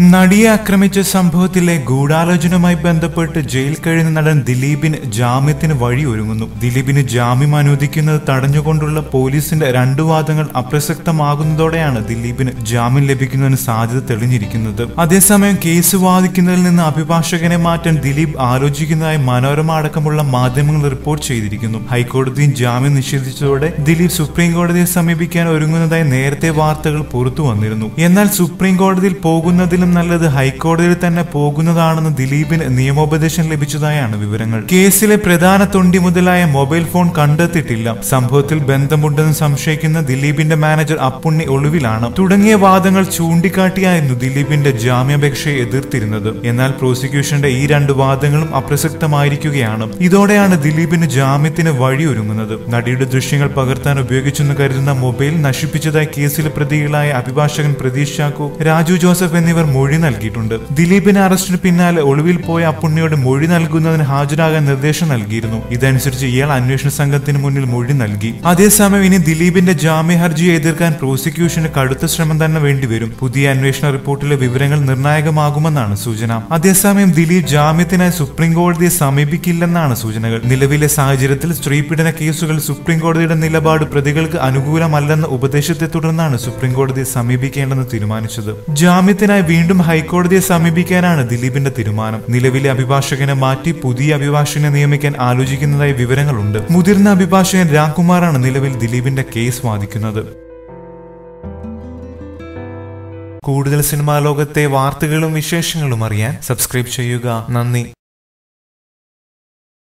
നടിയെ ആക്രമിച്ച സംഭവത്തിലെ ഗൂഢാലോചനയുമായി ബന്ധപ്പെട്ട് ജയിൽ കഴിയുന്ന നടൻ ദിലീപിന് ജാമ്യത്തിന് വഴിയൊരുങ്ങുന്നു ദിലീപിന് ജാമ്യം അനുവദിക്കുന്നത് തടഞ്ഞുകൊണ്ടുള്ള പോലീസിന്റെ രണ്ടു വാദങ്ങൾ അപ്രസക്തമാകുന്നതോടെയാണ് ദിലീപിന് ജാമ്യം ലഭിക്കുന്നതിന് സാധ്യത തെളിഞ്ഞിരിക്കുന്നത്. അതേസമയം കേസ് വാദിക്കുന്നതിൽ നിന്ന് അഭിഭാഷകനെ മാറ്റാൻ ദിലീപ് ആലോചിക്കുന്നതായി മനോരമ അടക്കമുള്ള മാധ്യമങ്ങൾ റിപ്പോർട്ട് ചെയ്തിരിക്കുന്നു. ഹൈക്കോടതിയും ജാമ്യം നിഷേധിച്ചതോടെ ദിലീപ് സുപ്രീം കോടതിയെ സമീപിക്കാൻ ഒരുങ്ങുന്നതായി നേരത്തെ വാർത്തകൾ പുറത്തു വന്നിരുന്നു. എന്നാൽ സുപ്രീം കോടതിയിൽ പോകുന്നതിലും നല്ലത് ഹൈക്കോടതിയിൽ തന്നെ പോകുന്നതാണെന്ന് ദിലീപിന് നിയമോപദേശം ലഭിച്ചതായാണ് വിവരങ്ങൾ. കേസിലെ പ്രധാന തൊണ്ടി മുതലായ മൊബൈൽ ഫോൺ കണ്ടെത്തിയിട്ടില്ല. സംഭവത്തിൽ ബന്ധമുണ്ടെന്ന് സംശയിക്കുന്ന ദിലീപിന്റെ മാനേജർ അപ്പുണ്ണി ഒളിവിലാണ്. തുടങ്ങിയ വാദങ്ങൾ ചൂണ്ടിക്കാട്ടിയായിരുന്നു ദിലീപിന്റെ ജാമ്യാപേക്ഷയെ എതിർത്തിരുന്നത്. എന്നാൽ പ്രോസിക്യൂഷന്റെ ഈ രണ്ട് വാദങ്ങളും അപ്രസക്തമായിരിക്കുകയാണ്. ഇതോടെയാണ് ദിലീപിന് ജാമ്യത്തിന് വഴിയൊരുങ്ങുന്നത്. നടിയുടെ ദൃശ്യങ്ങൾ പകർത്താൻ ഉപയോഗിച്ചെന്ന് കരുതുന്ന മൊബൈൽ നശിപ്പിച്ചതായി കേസിലെ പ്രതികളായ അഭിഭാഷകൻ പ്രതീഷ് ചാക്കോ രാജു ജോസഫ് എന്നിവർ മൊഴി നൽകിയിട്ടുണ്ട്. ദിലീപിന് അറസ്റ്റിന് പിന്നാലെ ഒളിവിൽ പോയ അപ്പുണ്ണിയോട് മൊഴി നൽകുന്നതിന് ഹാജരാകാൻ നിർദ്ദേശം നൽകിയിരുന്നു. ഇതനുസരിച്ച് ഇയാൾ അന്വേഷണ സംഘത്തിന് മുന്നിൽ മൊഴി നൽകി. അതേസമയം ഇനി ദിലീപിന്റെ ജാമ്യ ഹർജി എതിർക്കാൻ പ്രോസിക്യൂഷന് കടുത്ത ശ്രമം തന്നെ വേണ്ടിവരും. പുതിയ അന്വേഷണ റിപ്പോർട്ടിലെ വിവരങ്ങൾ നിർണായകമാകുമെന്നാണ് സൂചന. അതേസമയം ദിലീപ് ജാമ്യത്തിനായി സുപ്രീം കോടതിയെ സമീപിക്കില്ലെന്നാണ് സൂചനകൾ. നിലവിലെ സാഹചര്യത്തിൽ സ്ത്രീപീഡന കേസുകൾ സുപ്രീം കോടതിയുടെ നിലപാട് പ്രതികൾക്ക് അനുകൂലമല്ലെന്ന ഉപദേശത്തെ തുടർന്നാണ് സുപ്രീം കോടതിയെ സമീപിക്കേണ്ടെന്ന് തീരുമാനിച്ചത്. ജാമ്യത്തിനായി വീണ്ടും ഹൈക്കോടതിയെ സമീപിക്കാനാണ് ദിലീപിന്റെ തീരുമാനം. നിലവിലെ അഭിഭാഷകനെ മാറ്റി പുതിയ അഭിഭാഷകനെ നിയമിക്കാൻ ആലോചിക്കുന്നതായി വിവരങ്ങളുണ്ട്. മുതിർന്ന അഭിഭാഷകൻ രാംകുമാറാണ് നിലവിൽ ദിലീപിന്റെ കേസ് വാദിക്കുന്നത്. കൂടുതൽ സിനിമാ ലോകത്തെ വാർത്തകളും വിശേഷങ്ങളും അറിയാൻ സബ്സ്ക്രൈബ് ചെയ്യുക. നന്ദി.